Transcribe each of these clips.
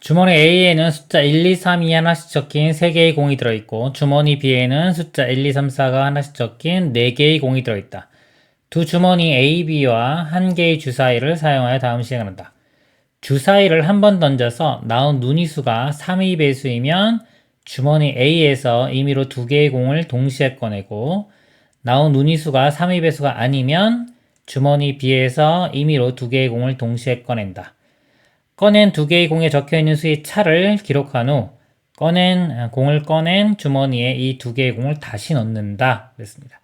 주머니 A에는 숫자 1, 2, 3, 2 하나씩 적힌 3개의 공이 들어있고 주머니 B에는 숫자 1, 2, 3, 4가 하나씩 적힌 4개의 공이 들어있다. 두 주머니 A, B와 한 개의 주사위를 사용하여 다음 시행을 한다. 주사위를 한 번 던져서 나온 눈이수가 3의 배수이면 주머니 A에서 임의로 두 개의 공을 동시에 꺼내고 나온 눈이수가 3의 배수가 아니면 주머니 B에서 임의로 두 개의 공을 동시에 꺼낸다. 꺼낸 두 개의 공에 적혀 있는 수의 차를 기록한 후 꺼낸 아, 공을 꺼낸 주머니에 이 두 개의 공을 다시 넣는다. 그랬습니다.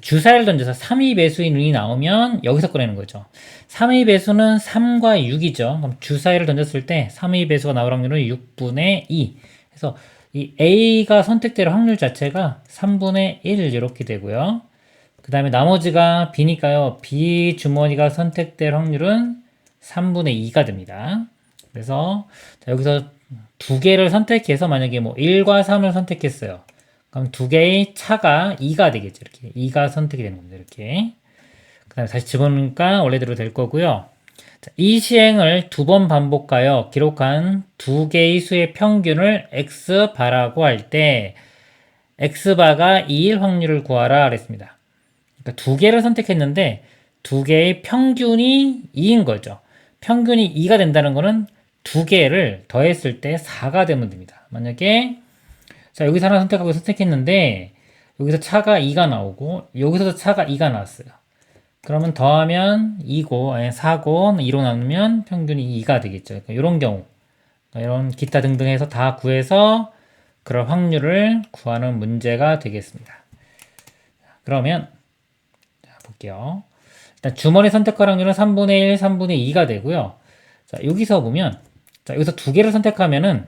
주사위를 던져서 3의 배수의 눈이 나오면 여기서 꺼내는 거죠. 3의 배수는 3과 6이죠. 그럼 주사위를 던졌을 때 3의 배수가 나올 확률은 6분의 2. 그래서 이 A가 선택될 확률 자체가 3분의 1 이렇게 되고요. 그 다음에 나머지가 B니까요. B 주머니가 선택될 확률은 3분의 2가 됩니다. 그래서 자, 여기서 두 개를 선택해서 만약에 뭐 1과 3을 선택했어요. 그럼 두 개의 차가 2가 되겠죠. 이렇게. 2가 선택이 되는 겁니다. 이렇게. 그 다음에 다시 집어넣으니까 원래대로 될 거고요. 자, 이 시행을 두 번 반복하여 기록한 두 개의 수의 평균을 x바라고 할 때 x바가 2일 확률을 구하라 그랬습니다. 그러니까 두 개를 선택했는데 두 개의 평균이 2인 거죠. 평균이 2가 된다는 거는 두 개를 더했을 때 4가 되면 됩니다. 만약에 자 여기서 하나 선택하고 선택했는데 여기서 차가 2가 나오고 여기서도 차가 2가 나왔어요. 그러면 더하면 2고 아니 4고 2로 나누면 평균이 2가 되겠죠. 그러니까 이런 경우 그러니까 이런 기타 등등 해서 다 구해서 그럴 확률을 구하는 문제가 되겠습니다. 그러면 자, 볼게요. 일단 주머니 선택할 확률은 3분의 1, 3분의 2가 되고요. 자, 여기서 보면 자, 여기서 두 개를 선택하면은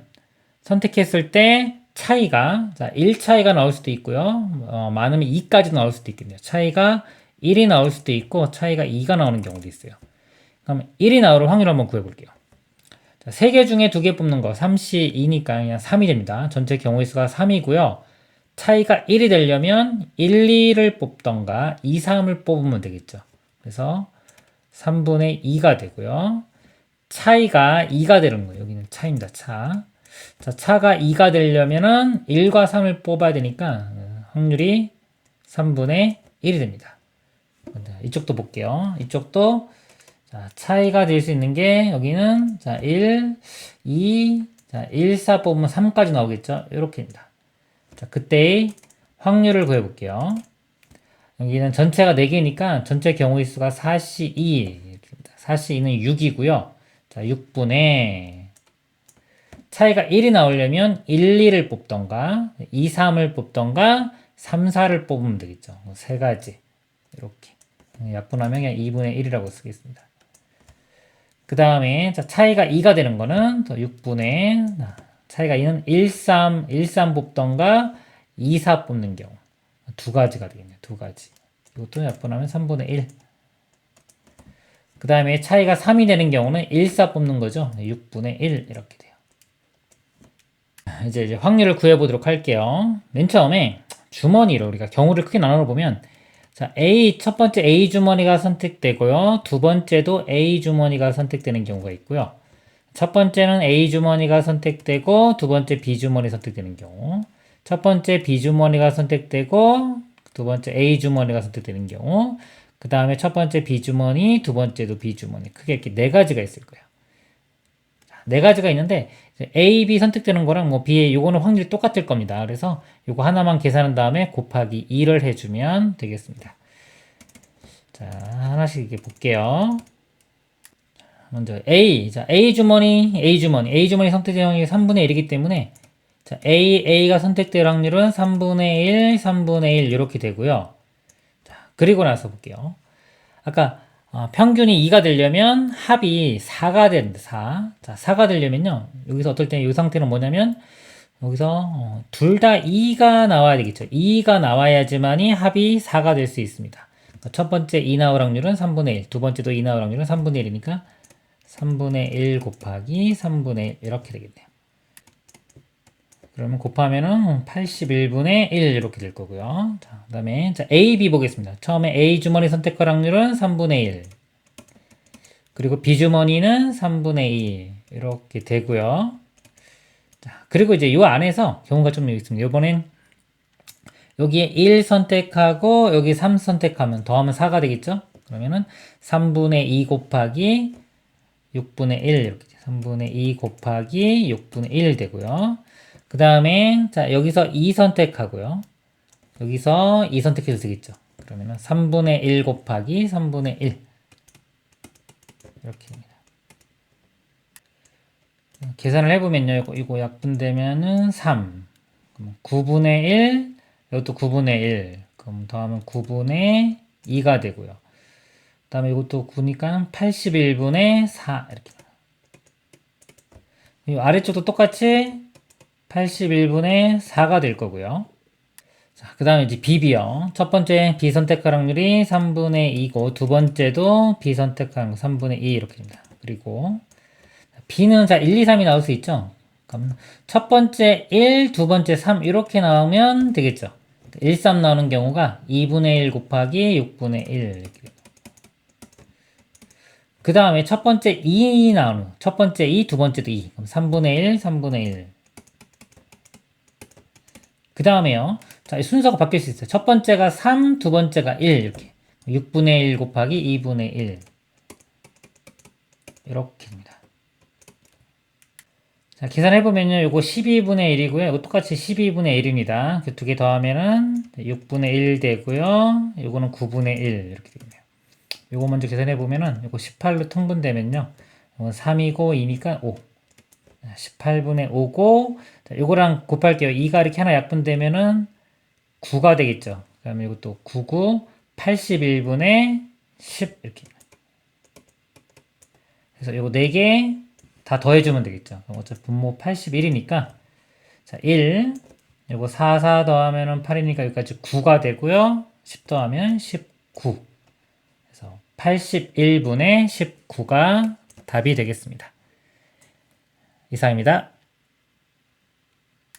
선택했을 때 차이가 자, 1 차이가 나올 수도 있고요. 어, 많으면 2까지 나올 수도 있겠네요. 차이가 1이 나올 수도 있고 차이가 2가 나오는 경우도 있어요. 그럼 1이 나올 확률 한번 구해 볼게요. 자, 3개 중에 2개 뽑는 거 3시 2니까 그냥 3이 됩니다. 전체 경우의 수가 3이고요. 차이가 1이 되려면 1, 2를 뽑던가 2, 3을 뽑으면 되겠죠. 그래서 3분의 2가 되고요. 차이가 2가 되는 거예요. 여기는 차입니다. 차. 자, 차가 2가 되려면은 1과 3을 뽑아야 되니까 어, 확률이 3분의 1이 됩니다. 이쪽도 볼게요. 이쪽도 자, 차이가 될 수 있는 게 여기는 자, 1, 2, 자, 1, 4 뽑으면 3까지 나오겠죠? 이렇게입니다. 자, 그때의 확률을 구해 볼게요. 여기는 전체가 4개니까 전체 경우의 수가 4시 2 이렇게입니다. 4시 2는 6이고요. 자, 6분의 차이가 1이 나오려면 1, 2를 뽑던가 2, 3을 뽑던가 3, 4를 뽑으면 되겠죠. 뭐세 가지 이렇게 약분하면 그냥 2분의 1이라고 쓰겠습니다. 그 다음에 차이가 2가 되는 거는 더 6분의 차이가 2는 1, 3, 1, 3 뽑던가 2, 4 뽑는 경우 두 가지가 되겠네요. 두 가지. 이것도 약분하면 3분의 1. 그 다음에 차이가 3이 되는 경우는 1, 4 뽑는 거죠. 6분의 1 이렇게 돼요. 이제, 이제 확률을 구해보도록 할게요. 맨 처음에 주머니로 우리가 경우를 크게 나눠 보면 자, A, 첫 번째 A 주머니가 선택되고요. 두 번째도 A 주머니가 선택되는 경우가 있고요. 첫 번째는 A 주머니가 선택되고 두 번째 B 주머니 선택되는 경우. 첫 번째 B 주머니가 선택되고 두 번째 A 주머니가 선택되는 경우. 그 다음에 첫 번째 B 주머니, 두 번째도 B 주머니. 크게 이렇게 네 가지가 있을 거예요. 자, 네 가지가 있는데 A, B 선택되는 거랑 뭐 B, 요거는 확률이 똑같을 겁니다. 그래서 요거 하나만 계산한 다음에 곱하기 2를 해주면 되겠습니다. 자, 하나씩 이렇게 볼게요. 먼저 A, 자 A 주머니, A 주머니, A 주머니 선택될 확률이 3분의 1이기 때문에 자 A, A가 선택될 확률은 3분의 1, 3분의 1 이렇게 되고요. 자, 그리고 나서 볼게요. 아까 어, 평균이 2가 되려면 합이 4가 된다. 4. 자, 4가 되려면요. 여기서 어떨 때 이 상태는 뭐냐면 여기서 어, 둘다 2가 나와야 되겠죠. 2가 나와야지만이 합이 4가 될 수 있습니다. 그러니까 첫 번째 2 나올 확률은 3분의 1, 두 번째도 2 나올 확률은 3분의 1이니까 3분의 1 곱하기 3분의 1 이렇게 되겠네요. 그러면 곱하면은 81분의 1 이렇게 될 거고요. 자, 그 다음에 자, A, B 보겠습니다. 처음에 A 주머니 선택할 확률은 3분의 1. 그리고 B 주머니는 3분의 2. 이렇게 되고요. 자, 그리고 이제 이 안에서 경우가 좀 있습니다. 이번엔 여기에 1 선택하고 여기 3 선택하면 더하면 4가 되겠죠? 그러면은 3분의 2 곱하기 6분의 1 이렇게 3분의 2 곱하기 6분의 1 되고요. 그 다음에 자 여기서 2 선택하고요. 여기서 2 선택해도 되겠죠. 그러면은 3분의 1 곱하기 3분의 1 이렇게 됩니다. 계산을 해보면요. 이거, 이거 약분되면은 3 그럼 9분의 1 이것도 9분의 1 그럼 더하면 9분의 2가 되고요. 그 다음에 이것도 9니까 81분의 4 이렇게 이 아래쪽도 똑같이 81분의 4가 될 거고요. 자, 그 다음에 이제 비비요. 첫 번째 비선택 확률이 3분의 2고 두 번째도 비선택 확률 3분의 2 이렇게 됩니다. 그리고 B는 자 1, 2, 3이 나올 수 있죠. 그럼 첫 번째 1, 두 번째 3 이렇게 나오면 되겠죠. 1, 3 나오는 경우가 2분의 1 곱하기 6분의 1 이렇게. 그 다음에 첫 번째 2 나오는 첫 번째 2, 두 번째도 2 그럼 3분의 1, 3분의 1. 그 다음에요. 자, 순서가 바뀔 수 있어요. 첫 번째가 3, 두 번째가 1 이렇게 6분의 1 곱하기 2분의 1 이렇게 됩니다. 자, 계산해보면요. 요거 12분의 1이고요. 이거 똑같이 12분의 1입니다. 그 두 개 더하면은 6분의 1 되고요. 요거는 9분의 1 이렇게 되네요. 요거 먼저 계산해보면은 요거 18로 통분되면요. 요건 3이고 2니까 5. 18분의 5고 자, 요거랑 곱할게요. 2가 이렇게 하나 약분되면은 9가 되겠죠. 그 다음에 이것도 9, 9, 81분의 10 이렇게. 그래서 요거 4개 다 더해주면 되겠죠. 어차피 분모 81이니까 자 1, 요거 4, 4 더하면은 8이니까 여기까지 9가 되고요. 10 더하면 19. 그래서 81분의 19가 답이 되겠습니다. 이상입니다.